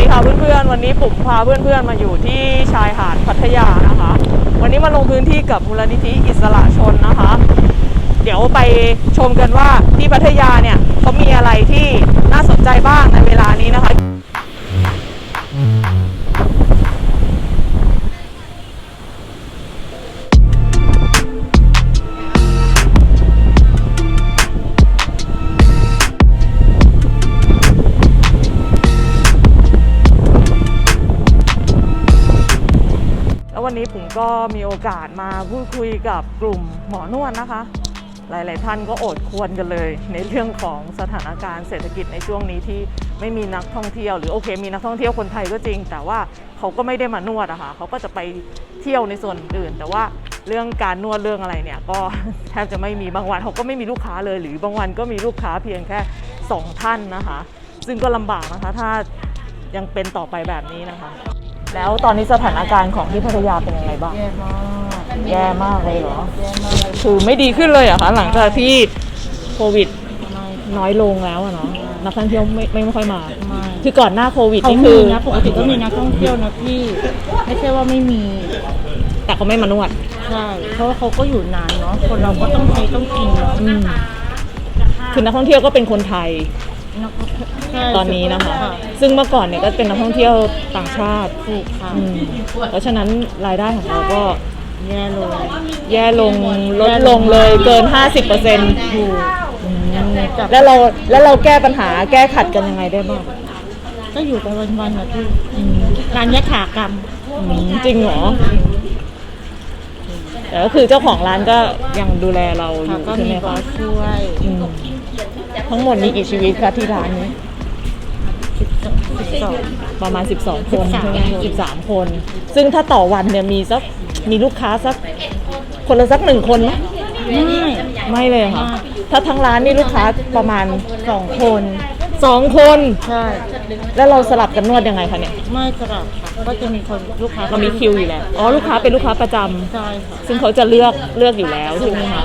วันนี้ผมพาเพื่อนๆ มาอยู่ที่ชายหาดพัทยานะคะ วันนี้มาลงพื้นที่กับมูลนิธิอิสระชนนะคะ เดี๋ยวไปชมกันว่าที่พัทยาเนี่ยเขามีอะไรที่น่าสนใจบ้างในเวลานี้นะคะ ก็มีโอกาสมาพูดคุยกับกลุ่มหมอนวดนะคะ หลาย ๆ ท่านก็อดควรกันเลย ในเรื่องของสถานการณ์เศรษฐกิจในช่วงนี้ที่ไม่มีนักท่องเที่ยวหรือโอเค มีนักท่องเที่ยวคนไทยก็จริง แต่ว่าเขาก็ไม่ได้มานวดอะค่ะเขาก็จะไปเที่ยวในส่วนอื่น แต่ว่าเรื่องการนวดเรื่องอะไรเนี่ยก็แทบจะไม่มีบางวันเขาก็ไม่มีลูกค้าเลย หรือบางวันก็มีลูกค้าเพียงแค่สองท่านนะคะ ซึ่งก็ลำบากนะคะถ้ายังเป็นต่อไปแบบนี้นะคะ แล้วตอนนี้สถานการณ์ของที่พัทยาเป็นยังไงบ้าง แย่มากแย่มากเลยเหรอ แย่มากเลยคือไม่ดีขึ้นเลยเหรอะคะหลังจากที่โควิดไม่น้อยลงแล้วอะเนาะนักท่องเที่ยวไม่ไม่ไม่ค่อยมา ไม่คือก่อนหน้าโควิดเขานี่มีคือนะปกติก็มีนักท่องเที่ยวนะพี่ ไม่ใช่ว่าไม่มีแต่เขาไม่มานวด ใช่เพราะว่าเขาก็อยู่นานเนาะคนเราก็ต้องใช้ต้องกินเนาะอืมคือนักท่องเที่ยวก็เป็นคนไทยนักใช่ ตอนนี้นะคะ ซึ่งเมื่อก่อนเนี่ยก็เป็นนักท่องเที่ยวต่างชาติถูกค่ะอืมเพราะฉะนั้นรายได้ของเราก็แย่ลงแย่ลงลดลงเลยเกิน 50%เปอร์เซ็นต์ถูกจับแล้วเราแล้วเราแก้ปัญหาแก้ขัดกันยังไงได้บ้างก็อยู่ไปวันๆนะพี่การยะถากรรมอืมจริงเหรอแต่ก็คือเจ้าของร้านก็ยังดูแลเราอค่ะยู่ก็ใช่มีไหมบอคะสช่วยอืม ทั้งหมดมีกี่ชีวิตคะที่ร้านนี้สิบสองประมาณ 12 คน13ใช่ไหม13คน ซึ่งถ้าต่อวันเนี่ยมีสักมีลูกค้าสักคนละสักหนึ่งคนไหมไม่ไม่เลยค่ะไม่ถ้าทั้งร้านนี่ลูกค้าประมาณสองคน2คน ใช่ แล้วเราสลับกันนวดยังไงคะเนี่ย ไม่สลับค่ะก็จะมีคนลูกค้าเรามีคิวอยู่แล้ว อ๋อ ลูกค้าเป็นลูกค้าประจำใช่ค่ะ ซึ่งเขาจะเลือกเลือกอยู่แล้วใช่ไหมคะ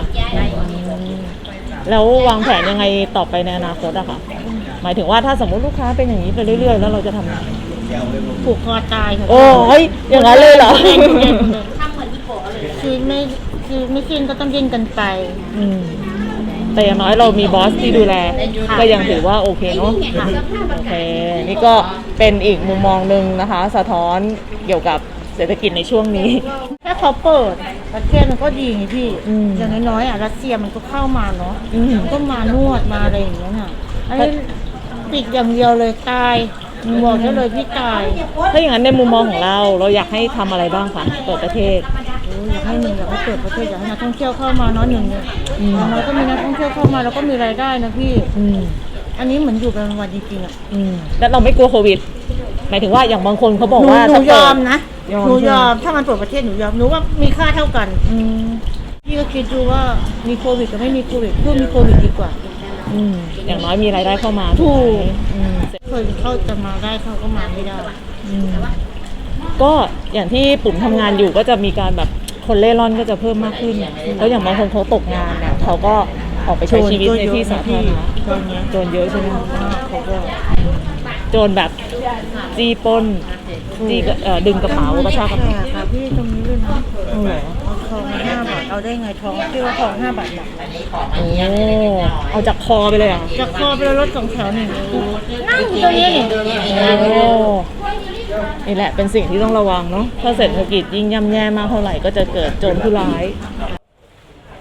แล้ววางแผนยังไงต่อไปในอนาคตอะคะหมายถึงว่าถ้าสมมติลูกค้าเป็นอย่างนี้ไปเรื่อยๆ แล้วเราจะทำไงผูกคอตายค่ะโอ้ยอย่างนั้นเลยเหรอคือไม่คือไม่กินก็ต้องกินกันไปอืมแต่อย่างน้อยเรามีบอสที่ดูแล ก็ยังถือว่าโอเคเนาะโอเคนี่ก็เป็นอีกมุมมองหนึ่งนะคะ สะท้อนเกี่ยวกับ เศรษฐกิจในช่วงนี้แค่เขาเปิดประเทศมันก็ดีไงพี่อืมอย่างน้อยๆอะรัสเซียมันก็เข้ามาเนาะอืม มันก็มานวดมาอะไรอย่างเงี้ยน่ะอันนี้ปิดอย่างเดียวเลยตายบอกได้เลยพี่ตายถ้าอย่างนั้นในมุมมองของเราเราอยากให้ทำอะไรบ้างคะเปิดประเทศ โอ้ยอยากให้หนึ่งอยากให้เปิดประเทศอยากให้นักท่องเที่ยวเข้ามาเนาะหนึ่งเนี่ยอืม อย่างน้อยก็มีนักท่องเที่ยวเข้ามาแล้วก็มีรายได้นะพี่ อืมอันนี้เหมือนอยู่เป็นวันจริงๆอะอืมแล้วเราไม่กลัวโควิด หมายถึงว่าอย่างบางคนเขาบอกหนูว่าหนูถ้าเปิดยอมนะ ยอมหนูใช่ไหมยอม ถ้ามันเปิดประเทศหนูยอม หนูว่ามีค่าเท่ากัน อืมพี่ก็คิดดูว่ามีโควิดกับไม่มีโควิดพูดมีโควิดดีกว่า อืมอย่างน้อยมีรายได้เข้ามาถูก อืมเคยเข้าจะมาได้เขาก็มาไม่ได้ อืมก็อย่างที่ปุ่มทำงานอยู่ก็จะมีการแบบคนเล่ร่อนก็จะเพิ่มมากขึ้นเพราะอย่างบางคนเขาตกงานเนี่ยเขาก็ออกไปใช้ชีวิตในที่สาธารณะโจรเนี้ยโจรเยอะใช่ไหมคะเขาก็โจรแบบจี้ปล้น จี้กระเอ่อดึงกระเป๋ากระชากกระแขเป๋ากค่ะพี่ตรงนี้เลยนะเอาเหรอ เอาทองมาห้าบาทเอาได้ไงทองที่ว่าทองห้าบาทหนักโอ้เอาจากคอไปเลยเหรอะจากคอไปแล้วรถสองแถวหนึ่งนั่งอยู่ตรงนี้นี่โอ้นี่แหละเป็นสิ่งที่ต้องระวังเนาะถ้าเศรษฐกิจยิ่งย่ำแย่มากเท่าไหร่ก็จะเกิดโจรผู้ร้าย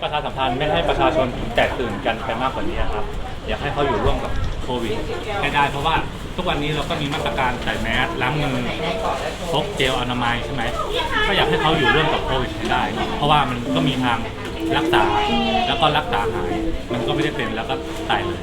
ประชาสัมพันธ์ไม่ให้ประชาชนแตกตื่นกันไปมากกว่านี้ครับ อยากให้เขาอยู่ร่วมกับโควิดให้ได้เพราะว่า ทุกวันนี้เราก็มีมาตรการใส่แมสล้างมือพกเจลอนามัยใช่ไหมก็อยากให้เขาอยู่ร่วมกับโควิดให้ได้ เพราะว่ามันก็มีทางรักษาแล้วก็รักษาหาย มันก็ไม่ได้เป็นแล้วก็ตายเลย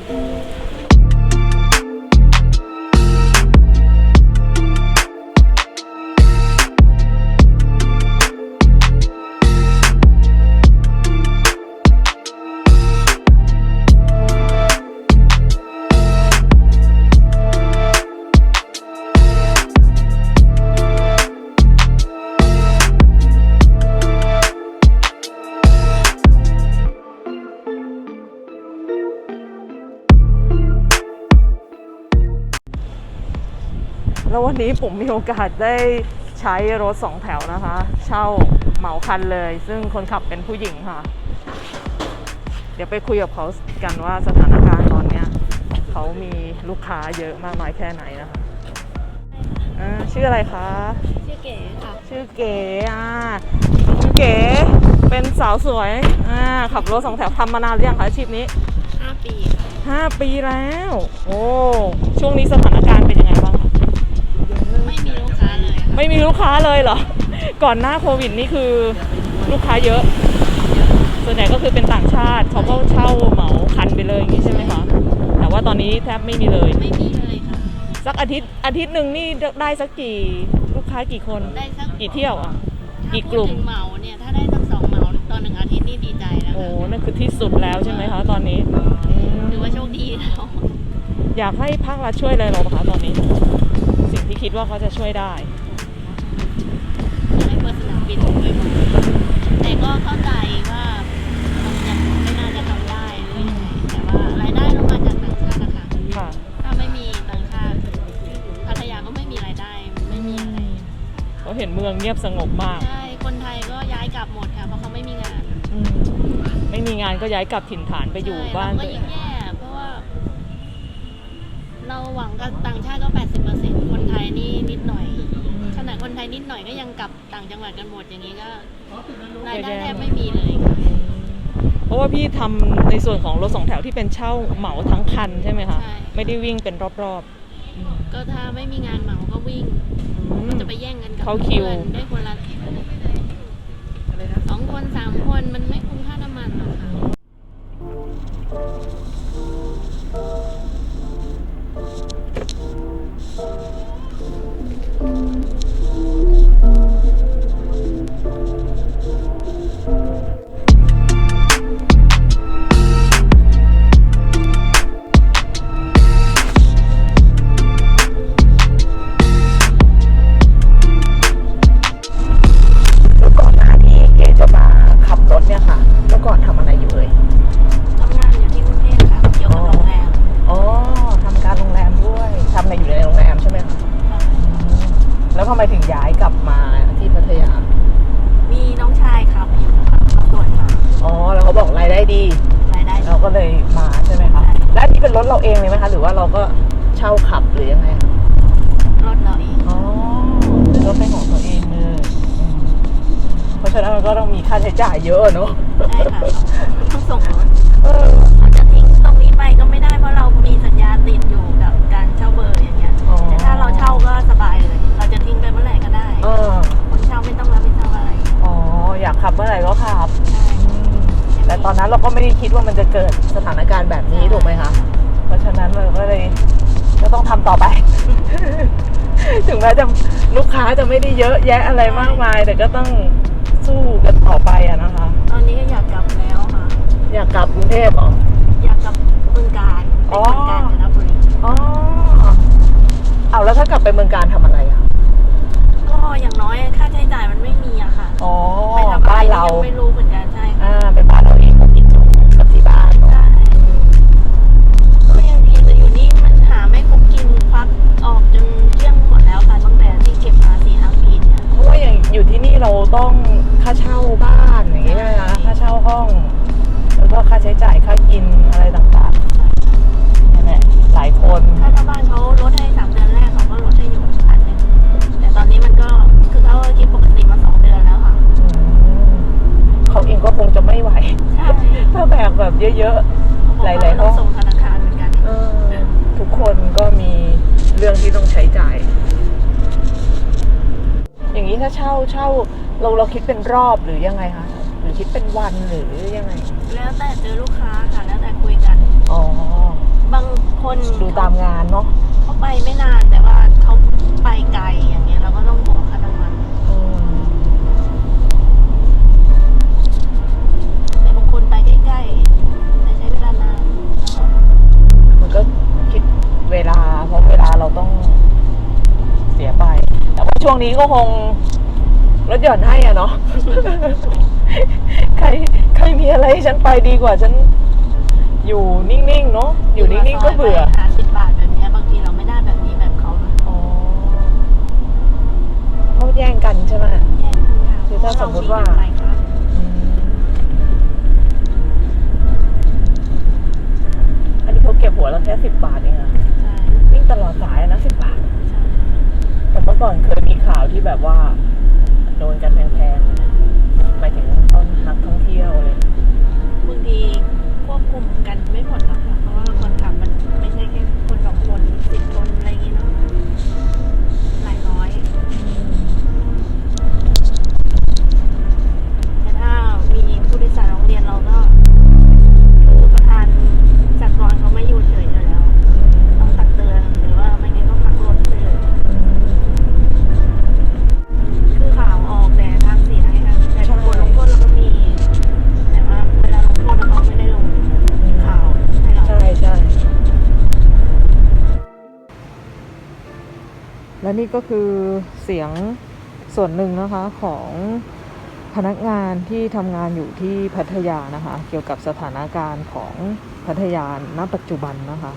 แล้ววันนี้ผมมีโอกาสได้ใช้รถสองแถวนะคะ เช่าเหมาคันเลย ซึ่งคนขับเป็นผู้หญิงค่ะ เดี๋ยวไปคุยกับเขากันว่าสถานการณ์ตอนเนี้ยเขามีลูกค้าเยอะมากน้อยแค่ไหนนะคะอ่าชื่ออะไรคะ ชื่อเก๋ค่ะ ชื่อเก๋อ่าคุณเก๋เป็นสาวสวยอ่าขับรถสองแถวทำมานานหรือยังคะอาชีพนี้ 5 ปีค่ะห้าปีแล้ว โอ้ ช่วงนี้สถานการณ์เป็นยังไงบ้าง ไม่มีลูกค้าเลยค่ะ ไม่มีลูกค้าเลยเหรอ ก่อนหน้าโควิดนี่คือลูกค้าเยอะ ส่วนใหญ่ก็คือเป็นต่างชาติเขาก็เช่าเหมาคันไปเลยอย่างนี้ใช่ไหมคะ แต่ว่าตอนนี้แทบไม่มีเลย ไม่มีเลยค่ะ สักอาทิตย์อาทิตย์หนึ่งนี่ได้สักกี่ลูกค้ากี่คนได้สักกี่เที่ยวอะถ้ากี่กลุ่มพูดถึงเหมาเนี่ยถ้าได้สักสองเหมาตอนหนึ่งอาทิตย์นี่ดีใจแล้วโอ้ค่ะนั่นคือที่สุดแล้วใช่ไหมคะตอนนี้อืมถือว่าโชคดีแล้ว อยากให้ภาครัฐช่วยอะไรเราปะคะตอนนี้ สิ่งที่คิดว่าเขาจะช่วยได้ให้ เปิดสนามบินด้วยมั้งแต่ก็เข้าใจว่ามันยังไม่น่าจะทำได้หรือยังไงแต่ว่ารายได้ต้องมาจากต่างชาตินะคะค่ะ ถ้าไม่มีต่างชาติพัทยาก็ไม่มีรายได้ไม่มีอะไรเขาเห็นเมืองเงียบสงบมาก ใช่คนไทยก็ย้ายกลับหมดค่ะเพราะเขาไม่มีงานอืมไม่มีงานก็ย้ายกลับถิ่นฐานไปอยู่ใช่บ้านเรตัก็วเอยิ่งงแย่เพราะว่า เราหวังกับต่างชาติก็ 80%คนไทยนี่นิดหน่อยขนาด คนไทยนิดหน่อยก็ยังกลับต่างจังหวัดกันหมดอย่างนี้ก็รายได้แทบไม่มีเลยค่ะเพราะว่าพี่ทำในส่วนของรถสองแถวที่เป็นเช่าเหมาทั้งคันใช่ไหมคะ ใช่ไม่ได้วิ่งเป็นรอบก็ถ้าไม่มีงานเหมาก็วิ่งๆอืม จะไปแย่งกันกับเข้าคิวเพื่อนได้คนละสองคนสามคนมันไม่คุ้มค่าน้ำมันหรอกค่ะ ทำไมถึงย้ายกลับมาที่พัทยา มีน้องชายครับอยู่ค่ะเขาตรวจมาอ๋อ แล้วเขาบอกรายได้ดี รายได้เราก็เลยมาใช่ไหมคะและอันนี้เป็นรถเราเองเลยไหมคะ หรือว่าเราก็เช่าขับหรือยังไง รถเราเอง อ๋อเป็นรถเป็นของตัวเองเลยอืมเพราะฉะนั้นมันก็ต้องมีค่าใช้จ่ายเยอะเนอะใช่ค่ะต้องส่งรถ เออ ขับเมื่อไหร่ก็ขับใช่อืมแต่ตอนนั้นเราก็ไม่ได้คิดว่ามันจะเกิดสถานการณ์แบบนี้ถูกไหมคะ เพราะฉะนั้นเราก็เลยก็ต้องทำต่อไป ถึงแม้จะลูกค้าจะไม่ได้เยอะแยะอะไรมากมาย แต่ก็ต้องสู้กันต่อไปอะนะคะ ตอนนี้ก็อยากกลับแล้วค่ะ อยากกลับกรุงเทพเหรอ อยากกลับเมืองการเป็นคนกาญจนบุรีอ๋อ เอาแล้วถ้ากลับไปเมืองการทำอะไร ถ้าเช่าเช่า เราเราคิดเป็นรอบหรือยังไงคะหรือคิดเป็นวันหรือยังไง แล้วแต่เจอลูกค้าค่ะ แล้วแต่คุยกัน อ๋อบางคนดูตามงานเนาะเขาไปไม่นานแต่ว่าเขาไปไกลอย่างเงี้ยเราก็ต้องบวกค่าน้ำมันอืมแต่บางคนไปใกล้ๆแต่ใช้เวลานานมันก็คิดเวลา เพราะเวลาเราต้องเสียไป แต่ว่าช่วงนี้ก็คง ลดหย่อนให้อะเนาะ ใครใครมีอะไรให้ฉันไปดีกว่าฉัน อยู่นิ่งๆเนาะ อยู่นิ่งๆก็เบื่อ หาสิบบาทแบบเนี้ยบางทีเราไม่ได้แบบนี้แบบเขาเลยอ๋อแย่งกันใช่ไหม แย่งกันค่ะคือถ้าสมมุติว่า เพระเรกันหลยคันอันนี้เขาเก็บหัวเราแค่สิบบาทเองอะใช่วิ่งตลอดสายนะสิบบาท ใช่แต่เมื่อก่อนเคยมีข่าวที่แบบว่า และนี่ก็คือเสียงส่วนหนึ่งนะคะของพนักงานที่ทำงานอยู่ที่พัทยานะคะ เกี่ยวกับสถานการณ์ของพัทยาณปัจจุบันนะคะ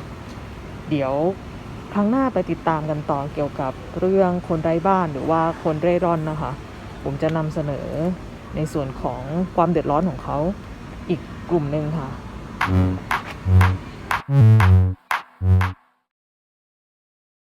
เดี๋ยวครั้งหน้าไปติดตามกันต่อเกี่ยวกับเรื่องคนไร้บ้านหรือว่าคนเร่ร่อนนะคะ ผมจะนำเสนอในส่วนของความเดือดร้อนของเขาอีกกลุ่มหนึ่งค่ะ